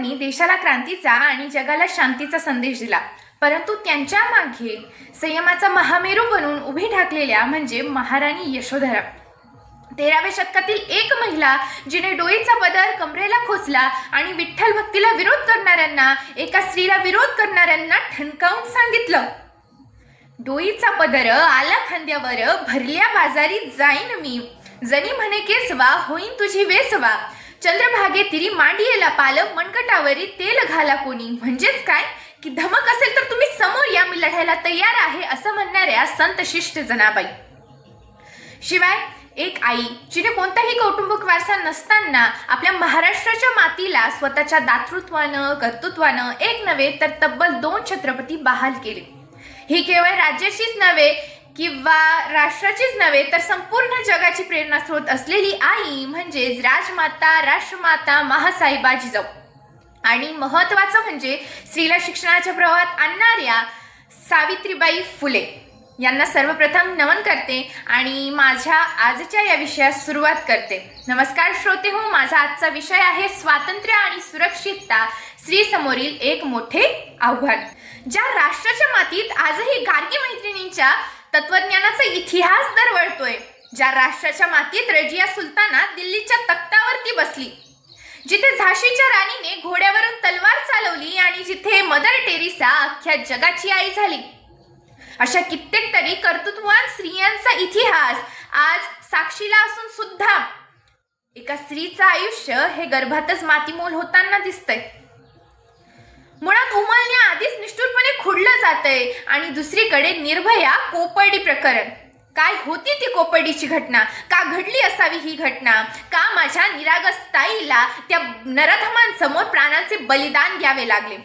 त्यांनी देशाला क्रांतीचा आणि जगाला शांतीचा संदेश दिला. परंतु त्यांच्या मागे संयमाचा महामेरू बनून उभी ठाकलेल्या म्हणजे महाराणी यशोधरा. तेराव्या शतकातील एक महिला जिने डोईचा पदर कमरेला खोचला आणि विठ्ठल भक्तीला विरोध करणाऱ्यांना एका स्त्रीला विरोध करणाऱ्यांना ठणकावून सांगितलं. डोईचा पदर आला खांद्यावर भरल्या बाजारी जाईन मी. जनी म्हणे केसवा होईन तुझी वेसवा. चंद्रभागे तिरी मांडियेला पाल मनकटावरी तेल घाला कोणी. म्हणजेच काय? की धमक असेल तर तुम्ही समोर या मी लढायला तयार आहे असं म्हणणाऱ्या संत शिष्ट जनाबाई. शिवाय एक आई जिने कोणताही कौटुंबिक वारसा नसताना आपल्या महाराष्ट्राच्या मातीला स्वतःच्या दातृत्वानं कर्तृत्वानं एक नव्हे तर तब्बल दोन छत्रपती बहाल केले. ही केवळ राज्याचीच नव्हे किंवा राष्ट्राचीच नव्हे तर संपूर्ण जगाची प्रेरणास्रोत असलेली आई म्हणजेच राजमाता राष्ट्रमाता महासाहेबा जिजाऊ आणि महत्त्वाचं म्हणजे स्त्रीला शिक्षणाच्या प्रवाहात आणणाऱ्या सावित्रीबाई फुले. यांना सर्वप्रथम नमन करते आणि माझ्या आजच्या या विषयास सुरुवात करते. नमस्कार श्रोते हो माझा आजचा विषय आहे स्वातंत्र्य आणि सुरक्षितता. स्त्री समोरील एक मोठे आव्हान. ज्या राष्ट्राच्या मातीत आजही गार्गी मैत्रिणींच्या तत्वज्ञानाचा इतिहास दरवळतोय. ज्या राष्ट्राच्या मातीत रजिया सुलताना दिल्लीच्या तख्तावरती बसली. जिथे झाशीच्या राणीने घोड्यावरून तलवार चालवली आणि जिथे मदर टेरिसा अख्ख्या जगाची आई झाली. अशा कित्येक तरी कर्तृत्ववान स्त्रियांचा इतिहास आज साक्षीला असून सुद्धा एका स्त्रीचं आयुष्य हे गर्भातच मातीमोल होताना दिसतंय. मुळात उमलण्या आधीच निष्ठुरपणे खुडलं जातंय. आणि दुसरीकडे निर्भया कोपर्डी प्रकरण. काय होती ती कोपर्डीची घटना? का घडली असावी ही घटना? का माझ्या निरागस ताईला त्या नरधमांसमोर प्राणांचे बलिदान द्यावे लागले?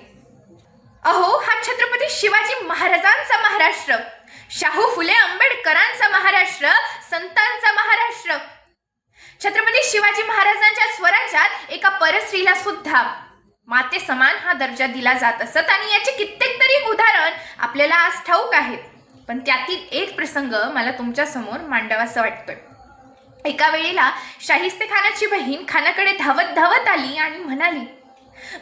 अहो हा छत्रपती शिवाजी महाराजांचा महाराष्ट्र. शाहू फुले आंबेडकरांचा महाराष्ट्र संतांचा महाराष्ट्र. छत्रपती शिवाजी महाराजांच्या स्वराज्यात एका परस्त्रीला सुद्धा माते समान हा दर्जा दिला जात असत आणि याचे कित्येक तरी उदाहरण आपल्याला आज ठाऊक आहेत. पण त्यातील एक प्रसंग मला तुमच्यासमोर मांडावासा वाटतोय. एका वेळेला शाहिस्ते खानाची बहीण खानाकडे धावत धावत आली आणि म्हणाली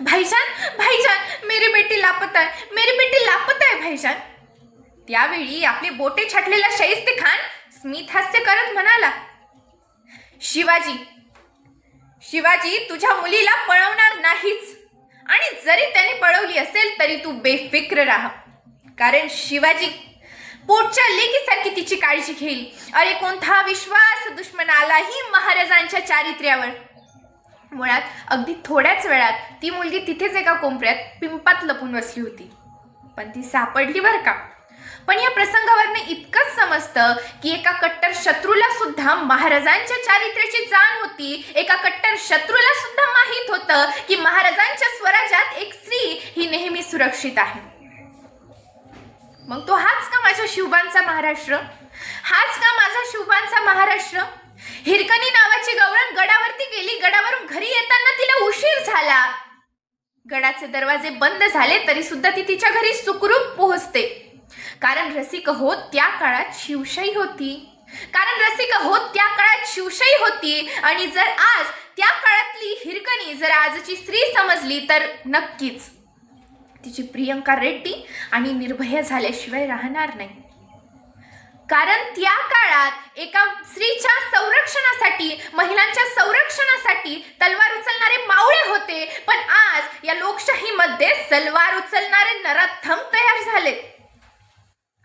भाईजान भाईजान मेरी बेटी लापत आहे मेरी बेटी लापत आहे भाईजान. त्यावेळी आपले बोटे छाटलेला शाहिस्ते खान स्मित हास्य करत म्हणाला शिवाजी शिवाजी तुझ्या मुलीला पळवणार नाहीच. आणि जरी त्याने पळवली असेल तरी तू बेफिक्र राहा. कारण शिवाजी पोटच्या लेकीसारखी तिची काळजी घेईल. अरे कोणता विश्वास दुश्मनालाही महाराजांच्या चारित्र्यावर? मुळात अगदी थोड्याच वेळात ती मुलगी तिथेच एका कोंपऱ्यात पिंपात लपून बसली होती. पण ती सापडली बरं का? पण या प्रसंगावरनं इतकंच समजतं की एका कट्टर शत्रूला सुद्धा महाराजांच्या चारित्र्याची जाण होती. एका कट्टर शत्रूला सुद्धा माहीत होतं की महाराजांच्या स्वराज्यात एक स्त्री ही नेहमी सुरक्षित आहे. मग तो हाच का माझ्या शिवबांचा महाराष्ट्र? हाच का माझा शिवबांचा महाराष्ट्र? हिरकणी नावाची गवळण गडावरती गेली. गडावरून घरी येताना तिला उशीर झाला. गडाचे दरवाजे बंद झाले तरी सुद्धा ती तिच्या घरी सुखरूप पोहोचते. कारण रसिक होत त्या काळात शिवशाही होती. कारण रसिक होत त्या काळात शिवशाही होती. आणि जर आज त्या काळातली हिरकणी जर आजची स्त्री समजली तर नक्कीच तिची प्रियंका रेड्डी आणि निर्भया झाल्याशिवाय राहणार नाही. कारण त्या काळात एका स्त्रीच्या संरक्षणासाठी महिलांच्या संरक्षणासाठी तलवार उचलणारे मावळे होते. पण आज या लोकशाहीमध्ये तलवार उचलणारे नराधम तयार झाले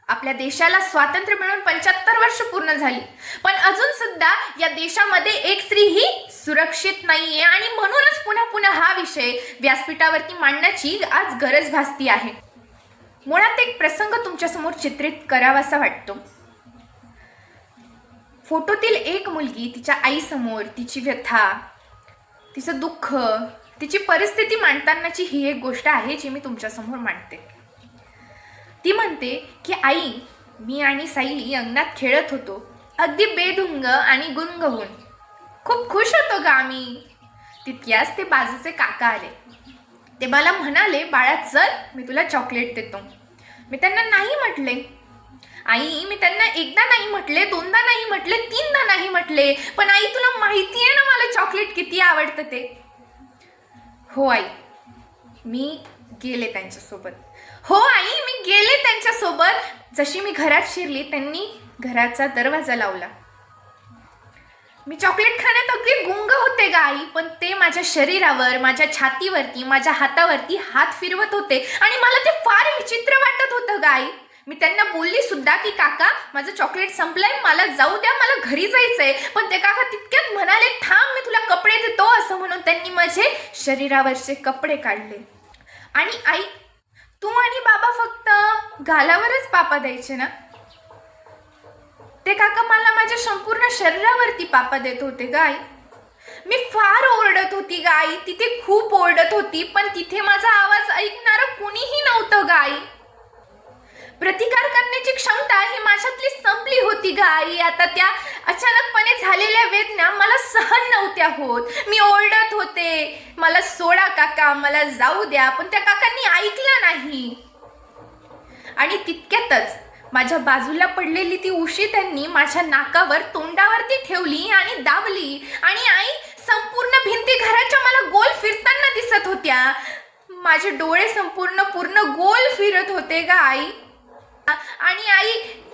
आपल्या देशाला स्वातंत्र्य मिळून पंच्याहत्तर वर्ष पूर्ण झाली. पण अजून सुद्धा या देशामध्ये एक स्त्री ही सुरक्षित नाहीये आणि म्हणूनच पुन्हा पुन्हा हा विषय व्यासपीठावरती मांडण्याची आज गरज भासती आहे. मुळात एक प्रसंग तुमच्यासमोर चित्रित करावासा वाटतो. फोटोतील एक मुलगी तिच्या आईसमोर तिची व्यथा तिचं दुःख तिची परिस्थिती मांडतानाची ही एक गोष्ट आहे जी मी तुमच्यासमोर मांडते. ती म्हणते की आई मी आणि सायली अंगणात खेळत होतो. अगदी बेधुंग आणि गुंग होऊन. खूप खुश होतो गा आम्ही. तितक्याच ते बाजूचे काका आले. ते मला म्हणाले बाळा चल मी तुला चॉकलेट देतो. मी त्यांना नाही म्हटले. आई मी त्यांना एकदा नाही म्हटले दोनदा नाही म्हटले तीनदा नाही म्हटले पण आई तुला माहिती आहे ना मला चॉकलेट किती आवडतं ते. हो आई. मी गेले त्यांच्यासोबत. हो आई मी गेले त्यांच्यासोबत. जशी मी घरात शिरली त्यांनी घराचा दरवाजा लावला. मी चॉकलेट खाण्यात अगदी गुंग होते गा आई पण ते माझ्या शरीरावर माझ्या छातीवरती माझ्या हातावरती हात फिरवत होते आणि मला ते फार विचित्र वाटत होतं गा आई. मी त्यांना बोलली सुद्धा की काका माझं चॉकलेट संपलंय मला जाऊ द्या मला घरी जायचंय. पण ते काका तितक्यात म्हणाले थांब मी तुला कपडे देतो असं म्हणून त्यांनी माझे शरीरावरचे कपडे काढले. आणि आई तू आणि बाबा फक्त गालावरच पापा द्यायचे ना? ते काका मला माझ्या संपूर्ण शरीरावरती पापा देत होते गाय मी फार ओरडत होती गाई तिथे खूप ओरडत होती पण तिथे माझा आवाज ऐकणारं कुणीही नव्हतं गाई. प्रतिकार करण्याची क्षमता ही माझ्यातली संपली होती ग आई. आता त्या अचानकपणे झालेल्या वेदना मला सहन नव्हत्या होत. मी ओरडत होते. मला सोडा काका मला जाऊ द्या पण त्या काकांनी ऐकलं नाही. आणि तितक्यातच माझ्या बाजूला पडलेली ती उशी त्यांनी माझ्या नाकावर तोंडावरती ठेवली आणि दाबली. आणि आई संपूर्ण भिंती घराच्या मला गोल फिरताना दिसत होत्या. माझे डोळे संपूर्ण पूर्ण गोल फिरत होते ग आई. आणि आई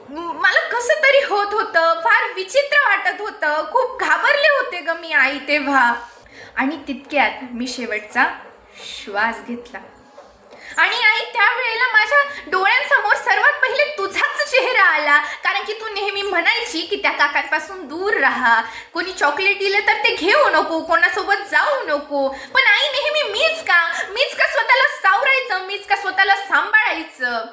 मला कसं तरी होत होतं फार विचित्र वाटत होतं. खूप घाबरले होते ग मी आई तेव्हा. आणि तितक्यात मी शेवटचा श्वास घेतला. आणि आई त्यावेळेला माझ्या डोळ्यांसमोर सर्वात पहिले तुझाच चेहरा आला. कारण की तू नेहमी म्हणायची की त्या काकांपासून दूर राहा. कोणी चॉकलेट दिलं तर ते घेऊ नको कोणासोबत जाऊ नको. पण आई नेहमी मीच का? मीच का स्वतःला सावरायचं? मीच का स्वतःला सांभाळायचं?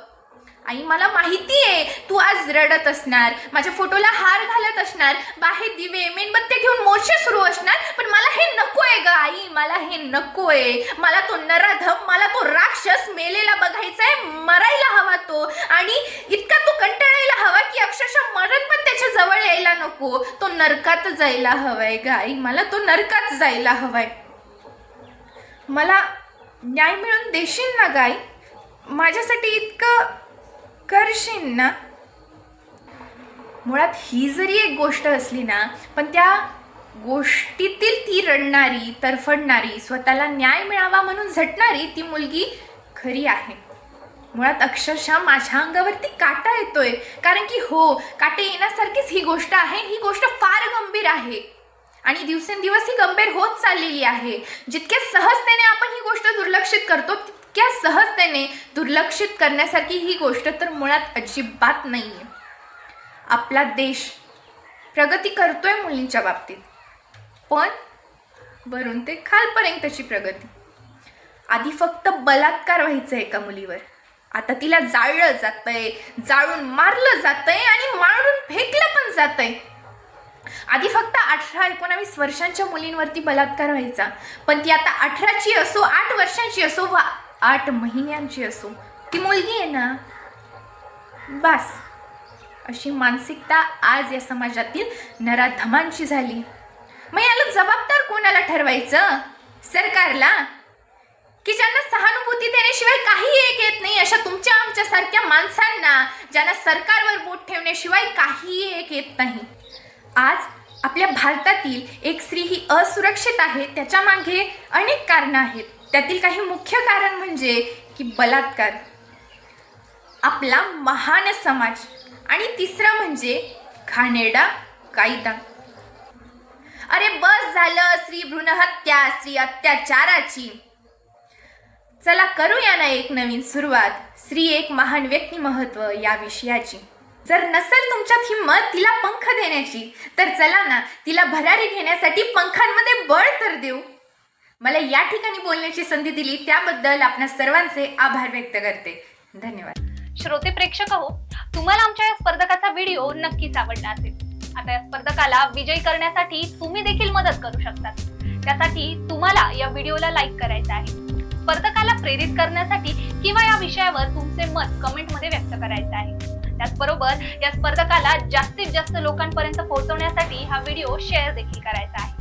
आई मला माहिती आहे तू आज रडत असणार माझ्या फोटोला हार घालत असणार बाहेर दिवे मेणबत्त्या घेऊन मोर्चे सुरू असणार पण मला हे नकोय ग आई मला हे नकोय. मला तो नराधम मला तो राक्षस मेलेला बघायचा आहे मरायला हवा तो. आणि इतका तो कंटाळायला हवा की अक्षरशः मरण पण त्याच्याजवळ यायला नको. तो नरकात जायला हवाय ग आई मला तो नरकात जायला हवाय. मला न्याय मिळून देशील ना गाई माझ्यासाठी इतकं करशील ना मुळात ही जरी एक गोष्ट असली ना पण त्या गोष्टीतील ती रडणारी तरफडणारी स्वतःला न्याय मिळावा म्हणून झटणारी ती मुलगी खरी आहे. मुळात अक्षरशः माझ्या अंगावरती काटा येतोय. कारण की हो काटे येण्यासारखीच ही गोष्ट आहे. ही गोष्ट फार गंभीर आहे. आणि दिवसेंदिवस ही गंभीर होत चाललेली आहे. जितक्या सहजतेने आपण ही गोष्ट दुर्लक्षित करतो इतक्या सहजतेने दुर्लक्षित करण्यासारखी ही गोष्ट तर मुळात अजिबात नाही आहे आपला देश प्रगती करतोय मुलींच्या बाबतीत. पण वरून ते खालपर्यंतची प्रगती. आधी फक्त बलात्कार व्हायचं एका मुलीवर. आता तिला जाळलं जातंय जाळून मारलं जातंय आणि मारून फेकलं पण जातंय. आधी फक्त अठरा एकोणावीस वर्षांच्या मुलींवरती बलात्कार व्हायचा. पण ती आता अठराची असो आठ वर्षांची असो वा आठ महिन्यांची असो. ती मुलगी आहे ना बस. अशी मानसिकता आज या समाजातील नराधमांची झाली. मग याला जबाबदार कोणाला ठरवायचं? सरकारला? की ज्यांना सहानुभूती देण्याशिवाय काही एक येत नाही अशा तुमच्या आमच्या सारख्या माणसांना ज्यांना सरकारवर बोट ठेवण्याशिवाय काही एक येत नाही. आज आपल्या भारतातील एक स्त्री ही असुरक्षित आहे त्याच्यामागे अनेक कारणं आहेत. त्यातील काही मुख्य कारण म्हणजे की बलात्कार. आपला महान समाज. आणि तिसरं म्हणजे घाणेरडा कायदा. अरे बस झालं स्त्री भ्रूणहत्या स्त्री अत्याचाराची. चला करूया ना एक नवीन सुरुवात. स्त्री एक महान व्यक्तिमहत्व या विषयाची. जर नसेल तुमच्यात हिंमत तिला पंख देण्याची तर चला ना तिला भरारी घेण्यासाठी पंखांमध्ये बळ तर देऊ. मला या ठिकाणी बोलण्याची संधी दिली त्याबद्दल आपल्या सर्वांचे आभार व्यक्त करते. धन्यवाद. श्रोते प्रेक्षक हो तुम्हाला आमच्या या स्पर्धकाचा व्हिडिओ नक्कीच आवडला असेल. आता या स्पर्धकाला विजयी करण्यासाठी तुम्ही देखील मदत करू शकता त्यासाठी तुम्हाला या व्हिडिओला लाईक करायचं आहे. स्पर्धकाला प्रेरित करण्यासाठी किंवा या विषयावर तुमचे मत कमेंटमध्ये व्यक्त करायचं आहे. त्याचबरोबर या स्पर्धकाला जास्तीत जास्त लोकांपर्यंत पोहोचवण्यासाठी हा व्हिडिओ शेअर देखील करायचा आहे.